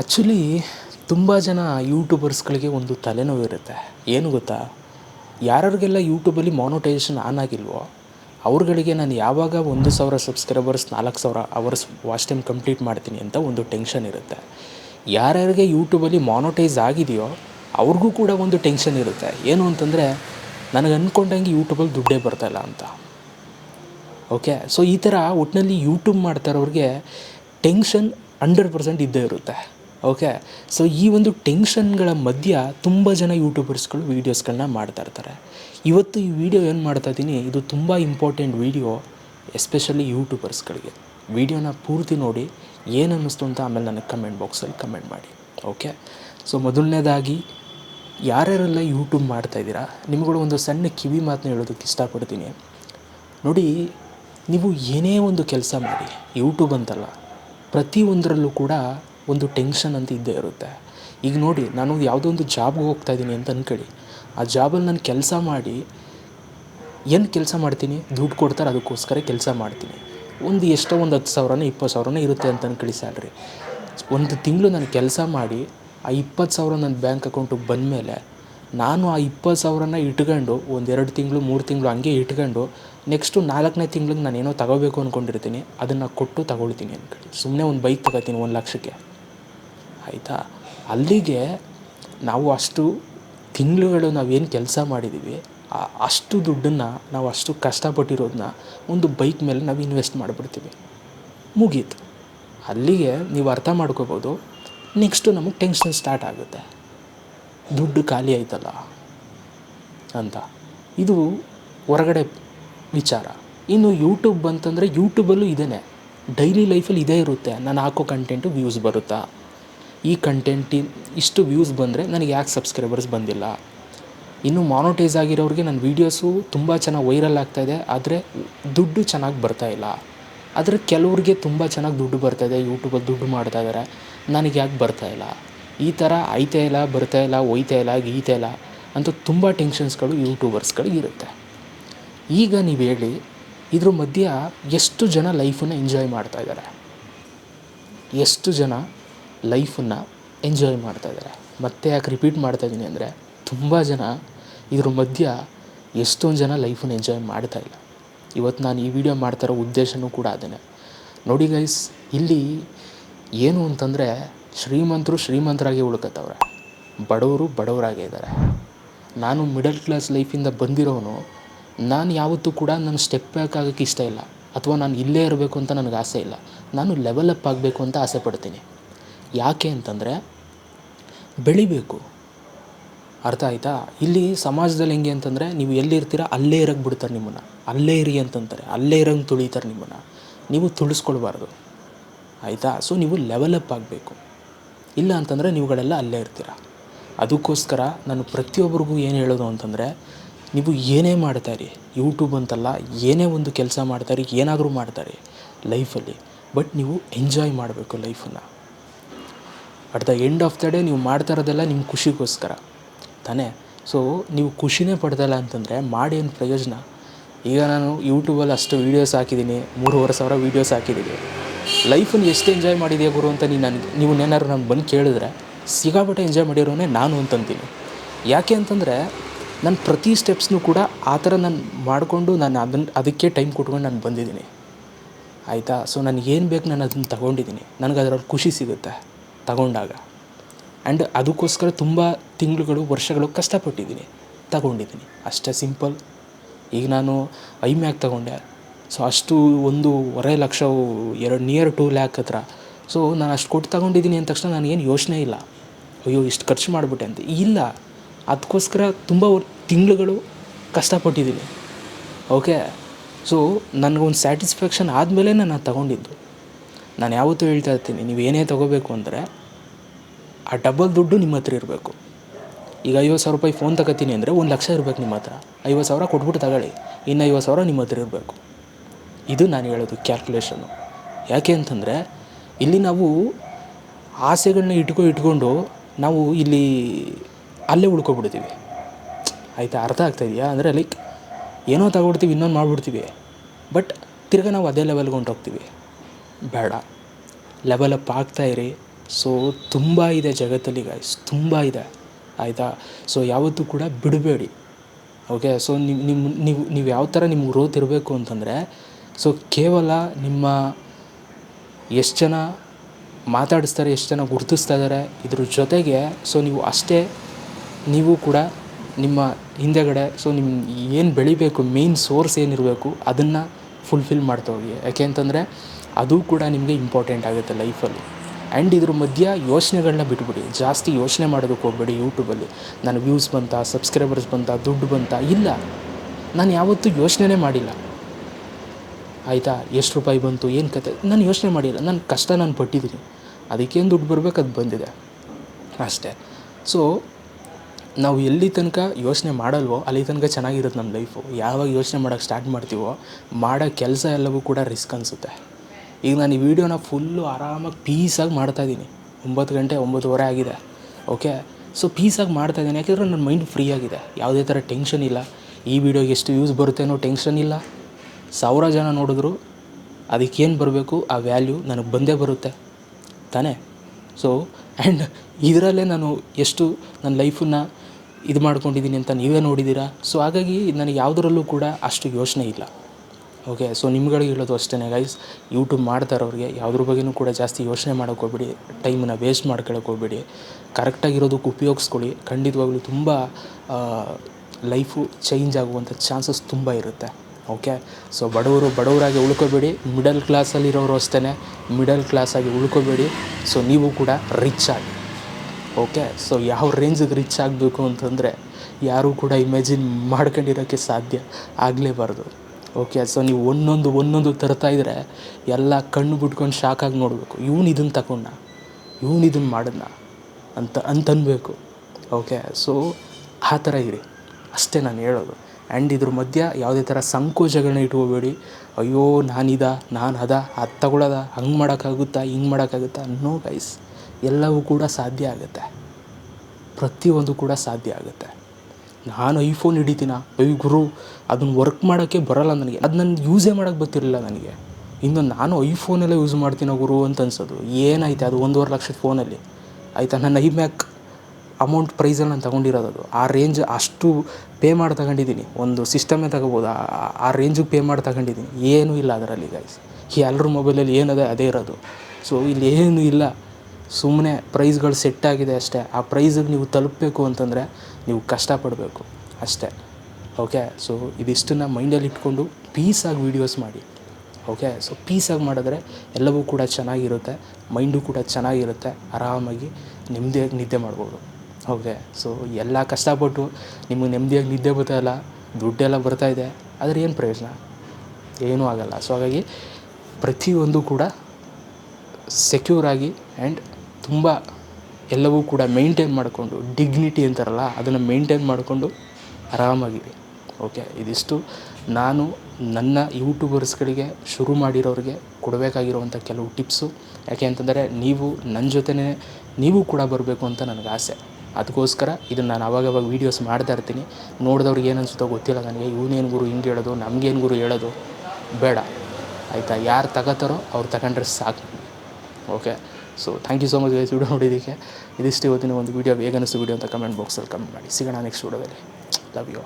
Actually ತುಂಬ ಜನ ಯೂಟ್ಯೂಬರ್ಸ್ಗಳಿಗೆ ಒಂದು ತಲೆನೋವು ಇರುತ್ತೆ. ಏನು ಗೊತ್ತಾ? ಯಾರ್ಯಾರಿಗೆಲ್ಲ ಯೂಟ್ಯೂಬಲ್ಲಿ ಮಾನೋಟೈಸೇಷನ್ ಆನ್ ಆಗಿಲ್ವೋ, ಅವ್ರುಗಳಿಗೆ ನಾನು ಯಾವಾಗ ಒಂದು ಸಾವಿರ ಸಬ್ಸ್ಕ್ರೈಬರ್ಸ್ ನಾಲ್ಕು ಸಾವಿರ ಅವರ್ಸ್ ವಾಚ್ ಟೈಮ್ ಕಂಪ್ಲೀಟ್ ಮಾಡ್ತೀನಿ ಅಂತ ಒಂದು ಟೆನ್ಷನ್ ಇರುತ್ತೆ. ಯಾರ್ಯಾರಿಗೆ ಯೂಟ್ಯೂಬಲ್ಲಿ ಮಾನೋಟೈಸ್ ಆಗಿದೆಯೋ, ಅವ್ರಿಗೂ ಕೂಡ ಒಂದು ಟೆನ್ಷನ್ ಇರುತ್ತೆ. ಏನು ಅಂತಂದರೆ, ನನಗೆ ಅಂದ್ಕೊಂಡಂಗೆ ಯೂಟ್ಯೂಬಲ್ಲಿ ದುಡ್ಡೇ ಬರ್ತಾಯಿಲ್ಲ ಅಂತ. ಓಕೆ ಸೊ ಈ ಥರ ಒಟ್ಟಿನಲ್ಲಿ ಯೂಟ್ಯೂಬ್ ಮಾಡ್ತಾ ಇರೋರಿಗೆ ಟೆನ್ಷನ್ ಹಂಡ್ರೆಡ್ ಪರ್ಸೆಂಟ್ ಇದ್ದೇ ಇರುತ್ತೆ. ಓಕೆ ಸೊ ಈ ಒಂದು ಟೆನ್ಷನ್ಗಳ ಮಧ್ಯ ತುಂಬ ಜನ ಯೂಟ್ಯೂಬರ್ಸ್ಗಳು ವೀಡಿಯೋಸ್ಗಳನ್ನ ಮಾಡ್ತಾ ಇರ್ತಾರೆ. ಇವತ್ತು ಈ ವಿಡಿಯೋ ಏನು ಮಾಡ್ತಾ ಇದ್ದೀನಿ, ಇದು ತುಂಬ ಇಂಪಾರ್ಟೆಂಟ್ ವೀಡಿಯೋ ಎಸ್ಪೆಷಲಿ ಯೂಟ್ಯೂಬರ್ಸ್ಗಳಿಗೆ ವೀಡಿಯೋನ ಪೂರ್ತಿ ನೋಡಿ ಏನು ಅನ್ನಿಸ್ತು ಅಂತ ಆಮೇಲೆ ನನಗೆ ಕಮೆಂಟ್ ಬಾಕ್ಸಲ್ಲಿ ಕಮೆಂಟ್ ಮಾಡಿ. ಓಕೆ ಸೊ ಮೊದಲನೇದಾಗಿ, ಯಾರ್ಯಾರೆಲ್ಲ ಯೂಟ್ಯೂಬ್ ಮಾಡ್ತಾ ಇದ್ದೀರಾ, ನಿಮ್ಗಳು ಒಂದು ಸಣ್ಣ ಕಿವಿ ಮಾತನ್ನ ಹೇಳೋದಕ್ಕೆ ಇಷ್ಟಪಡ್ತೀನಿ. ನೋಡಿ, ನೀವು ಏನೇ ಒಂದು ಕೆಲಸ ಮಾಡಿ ಯೂಟ್ಯೂಬ್ ಅಂತಲ್ಲ, ಪ್ರತಿಯೊಂದರಲ್ಲೂ ಕೂಡ ಒಂದು ಟೆನ್ಷನ್ ಅಂತ ಇದ್ದೇ ಇರುತ್ತೆ. ಈಗ ನೋಡಿ, ನಾನು ಯಾವುದೋ ಒಂದು ಜಾಬ್ಗೆ ಹೋಗ್ತಾ ಇದ್ದೀನಿ ಅಂತ ಅಂದ್ಕೊಳ್ಳಿ ಆ ಜಾಬಲ್ಲಿ ನಾನು ಕೆಲಸ ಮಾಡಿ, ಏನು ಕೆಲಸ ಮಾಡ್ತೀನಿ? ದುಡ್ಡು ಕೊಡ್ತಾರೆ, ಅದಕ್ಕೋಸ್ಕರ ಕೆಲಸ ಮಾಡ್ತೀನಿ. ಒಂದು ಎಷ್ಟೋ ಒಂದು ಹತ್ತು ಸಾವಿರನೋ, ಇಪ್ಪತ್ತು ಸಾವಿರನೋ ಇರುತ್ತೆ ಅಂತ ಅಂದ್ಕೊಳ್ಳಿ ಸ್ಯಾಲ್ರಿ. ಒಂದು ತಿಂಗಳು ನಾನು ಕೆಲಸ ಮಾಡಿ, ಆ ಇಪ್ಪತ್ತು ಸಾವಿರ ನನ್ನ ಬ್ಯಾಂಕ್ ಅಕೌಂಟಿಗೆ ಬಂದಮೇಲೆ, ನಾನು ಆ ಇಪ್ಪತ್ತು ಸಾವಿರನ ಇಟ್ಕೊಂಡು, ಒಂದೆರಡು ತಿಂಗಳು, ಮೂರು ತಿಂಗಳು ಹಂಗೆ ಇಟ್ಕೊಂಡು ನೆಕ್ಸ್ಟು ನಾಲ್ಕನೇ ತಿಂಗ್ಳಿಗೆ ನಾನು ಏನೋ ತಗೋಬೇಕು ಅಂದ್ಕೊಂಡಿರ್ತೀನಿ ಅದನ್ನು ಕೊಟ್ಟು ತಗೊಳ್ತೀನಿ ಅಂದ್ಕೊಳ್ಳಿ ಸುಮ್ಮನೆ ಒಂದು ಬೈಕ್ ತಗೋತೀನಿ ಒಂದು ಲಕ್ಷಕ್ಕೆ. ಆಯಿತಾ? ಅಲ್ಲಿಗೆ ನಾವು ಅಷ್ಟು ತಿಂಗಳುಗಳು ನಾವೇನು ಕೆಲಸ ಮಾಡಿದ್ದೀವಿ ಅಷ್ಟು ದುಡ್ಡನ್ನು ನಾವು ಅಷ್ಟು ಕಷ್ಟಪಟ್ಟಿರೋದನ್ನ ಒಂದು ಬೈಕ್ ಮೇಲೆ ನಾವು ಇನ್ವೆಸ್ಟ್ ಮಾಡಿಬಿಡ್ತೀವಿ. ಮುಗೀತು. ಅಲ್ಲಿಗೆ ನೀವು ಅರ್ಥ ಮಾಡ್ಕೋಬೋದು, ನೆಕ್ಸ್ಟು ನಮಗೆ ಟೆನ್ಷನ್ ಸ್ಟಾರ್ಟ್ ಆಗುತ್ತೆ. ದುಡ್ಡು ಖಾಲಿ ಆಯ್ತಲ್ಲ ಅಂತ. ಇದು ಹೊರಗಡೆ ವಿಚಾರ. ಇನ್ನು ಯೂಟ್ಯೂಬ್ ಬಂತಂದರೆ ಯೂಟ್ಯೂಬಲ್ಲೂ ಇದೇ ಡೈಲಿ ಲೈಫಲ್ಲಿ ಇದೇ ಇರುತ್ತೆ. ನಾನು ಹಾಕೋ ಕಂಟೆಂಟು ವ್ಯೂಸ್ ಬರುತ್ತಾ? ಈ ಕಂಟೆಂಟಿ ಇಷ್ಟು ವ್ಯೂಸ್ ಬಂದರೆ ನನಗೆ ಯಾಕೆ ಸಬ್ಸ್ಕ್ರೈಬರ್ಸ್ ಬಂದಿಲ್ಲ? ಇನ್ನು ಮಾನೋಟೈಸ್ ಆಗಿರೋರಿಗೆ ನನ್ನ ವೀಡಿಯೋಸು ತುಂಬ ಚೆನ್ನಾಗಿ ವೈರಲ್ ಆಗ್ತಾಯಿದೆ ಆದರೆ ದುಡ್ಡು ಚೆನ್ನಾಗಿ ಬರ್ತಾ ಇಲ್ಲ. ಆದರೆ ಕೆಲವ್ರಿಗೆ ತುಂಬ ಚೆನ್ನಾಗಿ ದುಡ್ಡು ಬರ್ತಾಯಿದೆ ಯೂಟ್ಯೂಬಲ್ಲಿ ದುಡ್ಡು ಮಾಡ್ತಾಯಿದ್ದಾರೆ ನನಗೆ ಯಾಕೆ ಬರ್ತಾ ಇಲ್ಲ? ಈ ಥರ ಐತೆ ಇಲ್ಲ, ಬರ್ತಾ ಇಲ್ಲ ಒಯ್ತಾ ಇಲ್ಲ, ಗೀತಾ ಇಲ್ಲ ಅಂತ ತುಂಬ ಟೆನ್ಷನ್ಸ್ಗಳು ಯೂಟ್ಯೂಬರ್ಸ್ಗಳಿಗೆ ಇರುತ್ತೆ. ಈಗ ನೀವು ಹೇಳಿ, ಇದ್ರ ಮಧ್ಯ ಎಷ್ಟು ಜನ ಲೈಫನ್ನು ಎಂಜಾಯ್ ಮಾಡ್ತಾ ಇದ್ದಾರೆ ಎಷ್ಟು ಜನ ಲೈಫನ್ನು ಎಂಜಾಯ್ ಮಾಡ್ತಾ ಇದ್ದಾರೆ. ಮತ್ತೆ ಯಾಕೆ ರಿಪೀಟ್ ಮಾಡ್ತಾ ಇದ್ದೀನಿ ಅಂದರೆ ತುಂಬ ಜನ ಇದ್ರ ಮಧ್ಯ ಎಷ್ಟೊಂದು ಜನ ಲೈಫನ್ನು ಎಂಜಾಯ್ ಮಾಡ್ತಾ ಇಲ್ಲ. ಇವತ್ತು ನಾನು ಈ ವಿಡಿಯೋ ಮಾಡ್ತಾ ಇರೋ ಉದ್ದೇಶನೂ ಕೂಡ ಅದೇ ನೋಡಿ ಗೈಸ್ ಇಲ್ಲಿ ಏನು ಅಂತಂದರೆ ಶ್ರೀಮಂತರು ಶ್ರೀಮಂತರಾಗಿ ಉಳ್ಕತ್ತವ್ರೆ. ಬಡವರು ಬಡವರಾಗೇ ಇದ್ದಾರೆ. ನಾನು ಮಿಡಲ್ ಕ್ಲಾಸ್ ಲೈಫಿಂದ ಬಂದಿರೋನು, ನಾನು ಯಾವತ್ತೂ ಕೂಡ ನನ್ನ ಸ್ಟೆಪ್ ಬ್ಯಾಕ್ ಆಗೋಕ್ಕೆ ಇಷ್ಟ ಇಲ್ಲ. ಅಥವಾ ನಾನು ಇಲ್ಲೇ ಇರಬೇಕು ಅಂತ ನನಗೆ ಆಸೆ ಇಲ್ಲ. ನಾನು ಲೆವೆಲ್ ಅಪ್ ಆಗಬೇಕು ಅಂತ ಆಸೆ ಪಡ್ತೀನಿ. ಯಾಕೆ ಅಂತಂದರೆ ಬೆಳಿಬೇಕು. ಅರ್ಥ ಆಯಿತಾ? ಇಲ್ಲಿ ಸಮಾಜದಲ್ಲಿ ಹೆಂಗೆ ಅಂತಂದರೆ ನೀವು ಎಲ್ಲಿರ್ತೀರ ಅಲ್ಲೇ ಇರಕ್ಕೆ ಬಿಡ್ತಾರೆ ನಿಮ್ಮನ್ನು. ಅಲ್ಲೇ ಇರಿ ಅಂತಂತಾರೆ. ಅಲ್ಲೇ ಇರಂಗೆ ತುಳಿತಾರೆ ನಿಮ್ಮನ್ನು. ನೀವು ತುಳಿಸ್ಕೊಳ್ಬಾರ್ದು. ಆಯಿತಾ? ಸೊ ನೀವು ಲೆವೆಲ್ ಅಪ್ ಆಗಬೇಕು. ಇಲ್ಲ ಅಂತಂದರೆ ನೀವುಗಳೆಲ್ಲ ಅಲ್ಲೇ ಇರ್ತೀರ. ಅದಕ್ಕೋಸ್ಕರ ನಾನು ಪ್ರತಿಯೊಬ್ಬರಿಗೂ ಏನು ಹೇಳೋದು ಅಂತಂದರೆ, ನೀವು ಏನೇ ಮಾಡ್ತಾಯಿರಿ ಯೂಟ್ಯೂಬ್ ಅಂತಲ್ಲ, ಏನೇ ಒಂದು ಕೆಲಸ ಮಾಡ್ತಾಯಿರಿ ಏನಾದರೂ ಮಾಡ್ತಾರೆ ಲೈಫಲ್ಲಿ ಬಟ್ ನೀವು ಎಂಜಾಯ್ ಮಾಡಬೇಕು ಲೈಫನ್ನು at the end of the day ನೀವು ಮಾಡ್ತಾ ಇರೋದೆಲ್ಲ ನಿಮ್ಮ ಖುಷಿಗೋಸ್ಕರ. ತಾನೇ? ಸೊ ನೀವು ಖುಷಿನೇ ಪಡ್ದಲ್ಲ ಅಂತಂದರೆ ಮಾಡಿ ಏನು ಪ್ರಯೋಜನ. ಈಗ ನಾನು ಯೂಟ್ಯೂಬಲ್ಲಿ ಅಷ್ಟು ವೀಡಿಯೋಸ್ ಹಾಕಿದ್ದೀನಿ, ಮೂರುವರೆ ಸಾವಿರ ವೀಡಿಯೋಸ್ ಹಾಕಿದ್ದೀನಿ. ಲೈಫನ್ನು ಎಷ್ಟು ಎಂಜಾಯ್ ಮಾಡಿದೆಯಾ ಗುರು ಅಂತ ನೀನು ನನಗೆ, ನೀವು ಏನಾದ್ರು ನಾನು ಬಂದು ಕೇಳಿದ್ರೆ ಸಿಗಾಪಟ್ಟೆ ಎಂಜಾಯ್ ಮಾಡಿರೋನೇ ನಾನು ಅಂತಂತೀನಿ. ಯಾಕೆ ಅಂತಂದರೆ ನಾನು ಪ್ರತಿ ಸ್ಟೆಪ್ಸ್ನೂ ಕೂಡ ಆ ಥರ ನಾನು ಮಾಡಿಕೊಂಡು ನಾನು ಅದನ್ನು ಅದಕ್ಕೆ ಟೈಮ್ ಕೊಟ್ಕೊಂಡು ನಾನು ಬಂದಿದ್ದೀನಿ. ಆಯಿತಾ? ಸೊ ನನಗೇನು ಬೇಕು ನಾನು ಅದನ್ನು ತಗೊಂಡಿದ್ದೀನಿ. ನನಗೆ ಅದರಲ್ಲಿ ಖುಷಿ ಸಿಗುತ್ತೆ. ತಗೊಂಡಾಗ. ಆ್ಯಂಡ್ ಅದಕ್ಕೋಸ್ಕರ ತುಂಬ ತಿಂಗಳುಗಳು, ವರ್ಷಗಳು ಕಷ್ಟಪಟ್ಟಿದ್ದೀನಿ, ತಗೊಂಡಿದ್ದೀನಿ. ಅಷ್ಟೇ ಸಿಂಪಲ್. ಈಗ ನಾನು ಐ ಮ್ಯಾಕ್ ತಗೊಂಡೆ. ಸೊ ಅಷ್ಟು ಒಂದೂವರೆ ಲಕ್ಷ, ಎರಡು ನಿಯರ್ ಟೂ ಲ್ಯಾಕ್ ಹತ್ರ. ಸೊ ನಾನು ಅಷ್ಟು ಕೊಟ್ಟು ತಗೊಂಡಿದ್ದೀನಿ ಅಂದ ತಕ್ಷಣ ನನಗೇನು ಯೋಚನೆ ಇಲ್ಲ. ಅಯ್ಯೋ, ಇಷ್ಟು ಖರ್ಚು ಮಾಡಿಬಿಟ್ಟೆ ಅಂತ. ಇಲ್ಲ. ಅದಕ್ಕೋಸ್ಕರ ತುಂಬ ತಿಂಗಳುಗಳು ಕಷ್ಟಪಟ್ಟಿದ್ದೀನಿ. ಓಕೆ ಸೊ ನನಗೊಂದು ಸ್ಯಾಟಿಸ್ಫ್ಯಾಕ್ಷನ್ ಆದಮೇಲೆ ನಾನು ತಗೊಂಡಿದ್ದು. ನಾನು ಯಾವತ್ತೂ ಹೇಳ್ತಾ ಇರ್ತೀನಿ, ನೀವು ಏನೇ ತೊಗೋಬೇಕು ಅಂದರೆ ಆ ಡಬಲ್ ದುಡ್ಡು ನಿಮ್ಮ ಹತ್ರ ಇರಬೇಕು. ಈಗ ಐವತ್ತು ಸಾವಿರ ರೂಪಾಯಿ ಫೋನ್ ತಗೋತೀನಿ ಅಂದರೆ ಒಂದು ಲಕ್ಷ ಇರಬೇಕು ನಿಮ್ಮ ಹತ್ರ. ಐವತ್ತು ಸಾವಿರ ಕೊಟ್ಬಿಟ್ಟು ತಗೊಳ್ಳಿ. ಇನ್ನು ಐವತ್ತು ಸಾವಿರ ನಿಮ್ಮ ಹತ್ರ ಇರಬೇಕು. ಇದು ನಾನು ಹೇಳೋದು ಕ್ಯಾಲ್ಕುಲೇಷನ್ನು ಯಾಕೆ ಅಂತಂದರೆ, ಇಲ್ಲಿ ನಾವು ಆಸೆಗಳನ್ನ ಇಟ್ಕೊ, ಇಟ್ಕೊಂಡು ನಾವು ಇಲ್ಲಿ ಅಲ್ಲೇ ಉಳ್ಕೊಬಿಡ್ತೀವಿ. ಆಯಿತಾ? ಅರ್ಥ ಆಗ್ತಾ ಇದೆಯಾ? ಅಂದರೆ ಲೈಕ್ ಏನೋ ತಗೊಡ್ತೀವಿ ಇನ್ನೊಂದು ಮಾಡಿಬಿಡ್ತೀವಿ. ಬಟ್ ತಿರ್ಗಿ ನಾವು ಅದೇ ಲೆವೆಲ್ಗೆ ಹೊಂಟೋಗ್ತೀವಿ. ಬೇಡ. ಲೆವೆಲ್ ಅಪ್ ಇರಿ. ಸೊ ತುಂಬ ಇದೆ ಜಗತ್ತಲ್ಲಿ ಗಾಯ್ಸ್ ತುಂಬ ಇದೆ. ಆಯಿತಾ? ಸೊ ಯಾವತ್ತೂ ಕೂಡ ಬಿಡಬೇಡಿ. ಓಕೆ ಸೊ ನಿಮ್ಮ ನಿಮ್ಮ ನೀವು ನೀವು ಯಾವ ಥರ ನಿಮ್ಗೆ ಗ್ರೋತ್ ಇರಬೇಕು ಅಂತಂದರೆ ಸೊ ಕೇವಲ ನಿಮ್ಮ ಎಷ್ಟು ಜನ ಮಾತಾಡಿಸ್ತಾರೆ, ಎಷ್ಟು ಜನ ಗುರುತಿಸ್ತಾ ಇದ್ದಾರೆ ಇದ್ರ ಜೊತೆಗೆ ಸೊ ನೀವು ಅಷ್ಟೇ, ನೀವು ಕೂಡ ನಿಮ್ಮ ಹಿಂದೆಗಡೆ ಸೊ ನಿಮ್ಮ ಏನು ಬೆಳಿಬೇಕು ಮೇಯ್ನ್ ಸೋರ್ಸ್ ಏನಿರಬೇಕು, ಅದನ್ನು ಫುಲ್ಫಿಲ್ ಮಾಡ್ತಾ ಹೋಗಿ. ಯಾಕೆ ಅಂತಂದರೆ ಅದು ಕೂಡ ನಿಮಗೆ ಇಂಪಾರ್ಟೆಂಟ್ ಆಗುತ್ತೆ ಲೈಫಲ್ಲಿ ಆ್ಯಂಡ್ ಇದ್ರ ಮಧ್ಯ ಯೋಚನೆಗಳನ್ನ ಬಿಟ್ಬಿಡಿ. ಜಾಸ್ತಿ ಯೋಚನೆ ಮಾಡೋದಕ್ಕೆ ಹೋಗ್ಬೇಡಿ ಯೂಟ್ಯೂಬಲ್ಲಿ ನಾನು ವ್ಯೂಸ್ ಬಂತ ಸಬ್ಸ್ಕ್ರೈಬರ್ಸ್ ಬಂತ, ದುಡ್ಡು ಬಂತ, ಇಲ್ಲ. ನಾನು ಯಾವತ್ತೂ ಯೋಚನೆನೇ ಮಾಡಿಲ್ಲ. ಆಯಿತಾ? ಎಷ್ಟು ರೂಪಾಯಿ ಬಂತು, ಏನು ಕತೆ? ನಾನು ಯೋಚನೆ ಮಾಡಿಲ್ಲ. ನನ್ನ ಕಷ್ಟ ನಾನು ಪಟ್ಟಿದ್ದೀನಿ. ಅದಕ್ಕೇನು ದುಡ್ಡು ಬರಬೇಕು, ಅದು ಬಂದಿದೆ. ಅಷ್ಟೇ. ಸೊ ನಾವು ಎಲ್ಲಿ ತನಕ ಯೋಚನೆ ಮಾಡಲ್ವೋ, ಅಲ್ಲಿ ತನಕ ಚೆನ್ನಾಗಿರುತ್ತೆ ನಮ್ಮ ಲೈಫು ಯಾವಾಗ ಯೋಚನೆ ಮಾಡೋಕ್ಕೆ ಸ್ಟಾರ್ಟ್ ಮಾಡ್ತೀವೋ, ಮಾಡೋ ಕೆಲಸ ಎಲ್ಲವೂ ಕೂಡ ರಿಸ್ಕ್ ಅನಿಸುತ್ತೆ. ಈಗ ನಾನು ಈ ವಿಡಿಯೋನ ಫುಲ್ಲು ಆರಾಮಾಗಿ ಪೀಸಾಗಿ ಮಾಡ್ತಾಯಿದ್ದೀನಿ ಒಂಬತ್ತು ಗಂಟೆ, ಒಂಬತ್ತುವರೆ ಆಗಿದೆ. ಓಕೆ ಸೊ ಪೀಸಾಗಿ ಮಾಡ್ತಾಯಿದ್ದೀನಿ ಯಾಕೆಂದರೆ ನನ್ನ ಮೈಂಡ್ ಫ್ರೀ ಆಗಿದೆ. ಯಾವುದೇ ಥರ ಟೆನ್ಷನ್ ಇಲ್ಲ. ಈ ವಿಡಿಯೋಗೆ ಎಷ್ಟು ಯೂಸ್ ಬರುತ್ತೆ ಅನ್ನೋ ಟೆನ್ಷನ್ ಇಲ್ಲ. ಸಾವಿರ ಜನ ನೋಡಿದ್ರು. ಅದಕ್ಕೇನು ಬರಬೇಕು? ಆ ವ್ಯಾಲ್ಯೂ ನನಗೆ ಬಂದೇ ಬರುತ್ತೆ. ತಾನೇ? ಸೊ ಆ್ಯಂಡ್ ಇದರಲ್ಲೇ ನಾನು ಎಷ್ಟು ನನ್ನ ಲೈಫನ್ನ ಇದು ಮಾಡ್ಕೊಂಡಿದ್ದೀನಿ ಅಂತ ನೀವೇ ನೋಡಿದ್ದೀರಾ? ಸೊ ಹಾಗಾಗಿ ನನಗೆ ಯಾವುದರಲ್ಲೂ ಕೂಡ ಅಷ್ಟು ಯೋಚನೆ ಇಲ್ಲ. ಓಕೆ ಸೊ ನಿಮ್ಗಳಿಗೆ ಹೇಳೋದು ಅಷ್ಟೇ ಗೈಸ್ ಯೂಟ್ಯೂಬ್ ಮಾಡ್ತಾ ಇರೋರಿಗೆ ಯಾವುದ್ರ ಬಗ್ಗೆನೂ ಕೂಡ ಜಾಸ್ತಿ ಯೋಚನೆ ಮಾಡೋಕೆ ಹೋಗ್ಬೇಡಿ ಟೈಮನ್ನು ವೇಸ್ಟ್ ಮಾಡ್ಕೊಳಕ್ಕೆ ಹೋಗ್ಬೇಡಿ. ಕರೆಕ್ಟಾಗಿರೋದಕ್ಕೆ ಉಪಯೋಗಿಸ್ಕೊಳ್ಳಿ. ಖಂಡಿತವಾಗ್ಲೂ ತುಂಬ ಲೈಫು ಚೇಂಜ್ ಆಗುವಂಥ ಚಾನ್ಸಸ್ ತುಂಬ ಇರುತ್ತೆ. ಓಕೆ ಸೊ ಬಡವರು ಬಡವರಾಗಿ ಉಳ್ಕೋಬೇಡಿ. ಮಿಡಲ್ ಕ್ಲಾಸಲ್ಲಿರೋರು ಅಷ್ಟೇ ಮಿಡಲ್ ಕ್ಲಾಸಾಗಿ ಉಳ್ಕೋಬೇಡಿ. ಸೊ ನೀವು ಕೂಡ ರಿಚ್ ಆಗಿ. ಓಕೆ ಸೊ ಯಾವ ರೇಂಜಿಗೆ ರಿಚ್ ಆಗಬೇಕು ಅಂತಂದರೆ, ಯಾರೂ ಕೂಡ ಇಮ್ಯಾಜಿನ್ ಮಾಡ್ಕೊಂಡಿರೋಕ್ಕೆ ಸಾಧ್ಯ ಆಗಲೇಬಾರ್ದು. ಓಕೆ ಸೊ ನೀವು ಒಂದೊಂದು ಒಂದೊಂದು ತರ್ತಾ ಇದ್ದರೆ ಎಲ್ಲ ಕಣ್ಣು ಬಿಟ್ಕೊಂಡು ಶಾಕಾಗಿ ನೋಡಬೇಕು. ಇವ್ನು ಇದನ್ನು ತಗೊಂಡ ಇವ್ನು ಇದನ್ನು ಮಾಡಿದ್ನ? ಅಂತ ಅಂತನ್ಬೇಕು ಓಕೆ ಸೊ ಆ ಥರ ಇರಿ. ಅಷ್ಟೇ ನಾನು ಹೇಳೋದು. ಆ್ಯಂಡ್ ಇದ್ರ ಮಧ್ಯ ಯಾವುದೇ ಥರ ಸಂಕೋಚಗಳನ್ನ ಇಟ್ಕೋಬೇಡಿ. ಅಯ್ಯೋ, ನಾನಿದ, ನಾನು ಅದ, ಅದು ತಗೊಳ್ಳೋದ ಹಂಗೆ ಮಾಡೋಕ್ಕಾಗುತ್ತಾ, ಹಿಂಗೆ ಮಾಡೋಕ್ಕಾಗುತ್ತಾ? ನೋ ಗೈಸ್ ಎಲ್ಲವೂ ಕೂಡ ಸಾಧ್ಯ ಆಗುತ್ತೆ. ಪ್ರತಿಯೊಂದು ಕೂಡ ಸಾಧ್ಯ ಆಗುತ್ತೆ. ನಾನು ಐಫೋನ್ ಹಿಡಿತೀನ? ಅಯ್ಯೋ ಗುರು, ಅದನ್ನು ವರ್ಕ್ ಮಾಡೋಕ್ಕೆ ಬರೋಲ್ಲ ನನಗೆ. ಅದು ನನ್ನ ಯೂಸೇ ಮಾಡೋಕ್ಕೆ ಬರ್ತಿರಲಿಲ್ಲ ನನಗೆ. ಇನ್ನು ನಾನು ಐಫೋನೆಲ್ಲ ಯೂಸ್ ಮಾಡ್ತೀನೋ ಗುರು ಅಂತ ಅನ್ಸೋದು. ಏನೈತೆ ಅದು ಒಂದೂವರೆ ಲಕ್ಷದ ಫೋನಲ್ಲಿ ಆಯಿತಾ? ನನ್ನ ಐ ಮ್ಯಾಕ್ ಅಮೌಂಟ್ ಪ್ರೈಸಲ್ಲಿ ನಾನು ತೊಗೊಂಡಿರೋದು ಅದು. ಆ ರೇಂಜ್ ಅಷ್ಟು ಪೇ ಮಾಡಿ ತಗೊಂಡಿದ್ದೀನಿ. ಒಂದು ಸಿಸ್ಟಮೇ ತಗೋಬೋದು? ಆ- ರೇಂಜಿಗೆ ಪೇ ಮಾಡಿ ತಗೊಂಡಿದ್ದೀನಿ. ಏನೂ ಇಲ್ಲ ಅದರಲ್ಲಿ ಗೈಸ್ ಎಲ್ಲರ ಮೊಬೈಲಲ್ಲಿ ಏನದೆ, ಅದೇ ಇರೋದು. ಸೊ ಇಲ್ಲಿ ಏನೂ ಇಲ್ಲ. ಸುಮ್ಮನೆ ಪ್ರೈಸ್ಗಳು ಸೆಟ್ ಆಗಿದೆ ಅಷ್ಟೇ. ಆ ಪ್ರೈಸಿಗೆ ನೀವು ತಲುಪಬೇಕು ಅಂತಂದರೆ ನೀವು ಕಷ್ಟಪಡಬೇಕು ಅಷ್ಟೇ. ಓಕೆ? ಸೊ ಇದಿಷ್ಟನ್ನು ಮೈಂಡಲ್ಲಿ ಇಟ್ಕೊಂಡು ಪೀಸಾಗಿ ವೀಡಿಯೋಸ್ ಮಾಡಿ. ಓಕೆ? ಸೊ ಪೀಸಾಗಿ ಮಾಡಿದ್ರೆ ಎಲ್ಲವೂ ಕೂಡ ಚೆನ್ನಾಗಿರುತ್ತೆ. ಮೈಂಡು ಕೂಡ ಚೆನ್ನಾಗಿರುತ್ತೆ. ಆರಾಮಾಗಿ ನೆಮ್ಮದಿಯಾಗಿ ನಿದ್ದೆ ಮಾಡ್ಬೋದು. ಓಕೆ? ಸೊ ಎಲ್ಲ ಕಷ್ಟಪಟ್ಟು ನಿಮಗೆ ನೆಮ್ಮದಿಯಾಗಿ ನಿದ್ದೆ ಬರ್ತಾಯಿಲ್ಲ ದುಡ್ಡೆಲ್ಲ ಬರ್ತಾಯಿದೆ ಆದರೆ ಏನು ಪ್ರಯೋಜನ? ಏನೂ ಆಗಲ್ಲ. ಸೊ ಹಾಗಾಗಿ ಪ್ರತಿಯೊಂದು ಕೂಡ ಸೆಕ್ಯೂರಾಗಿ ಆ್ಯಂಡ್ ತುಂಬ ಎಲ್ಲವೂ ಕೂಡ ಮೇಂಟೈನ್ ಮಾಡಿಕೊಂಡು ಡಿಗ್ನಿಟಿ ಅಂತಾರಲ್ಲ, ಅದನ್ನು ಮೇಂಟೈನ್ ಮಾಡಿಕೊಂಡು ಆರಾಮಾಗಿರಿ ಓಕೆ ಇದಿಷ್ಟು ನಾನು ನನ್ನ ಯೂಟ್ಯೂಬರ್ಸ್ಗಳಿಗೆ ಶುರು ಮಾಡಿರೋರಿಗೆ ಕೊಡಬೇಕಾಗಿರುವಂಥ ಕೆಲವು ಟಿಪ್ಸು ಯಾಕೆ ಅಂತಂದರೆ, ನೀವು ನನ್ನ ಜೊತೆನೇ ನೀವು ಕೂಡ ಬರಬೇಕು ಅಂತ ನನಗೆ ಆಸೆ. ಅದಕ್ಕೋಸ್ಕರ ಇದನ್ನು ನಾನು ಅವಾಗವಾಗ ವೀಡಿಯೋಸ್ ಮಾಡ್ತಾ ಇರ್ತೀನಿ. ನೋಡಿದವ್ರಿಗೆ ಏನು ಅನ್ಸುತ್ತೋ ಗೊತ್ತಿಲ್ಲ ನನಗೆ. ಇವನೇನು ಗುರು ಹಿಂಗೆ ಹೇಳೋದು, ನಮಗೇನು ಗುರು ಹೇಳೋದು? ಬೇಡ. ಆಯಿತಾ? ಯಾರು ತಗೋತಾರೋ ಅವ್ರು ತಗೊಂಡ್ರೆ ಸಾಕು. Okay so thank you so much guys video ನೋಡಿದ್ದಕ್ಕೆ ಇದಿಷ್ಟು ಇವತ್ತಿನ ಒಂದು ವೀಡಿಯೋ ಹೇಗೆ ಅನಿಸ್ತು ವೀಡಿಯೋ ಅಂತ ಕಮೆಂಟ್ ಬಾಕ್ಸಲ್ಲಿ ಕಮೆಂಟ್ ಮಾಡಿ. ಸಿಗೋಣ ನೆಕ್ಸ್ಟ್ ವೀಡಿಯೋದಲ್ಲಿ ಲವ್ ಯು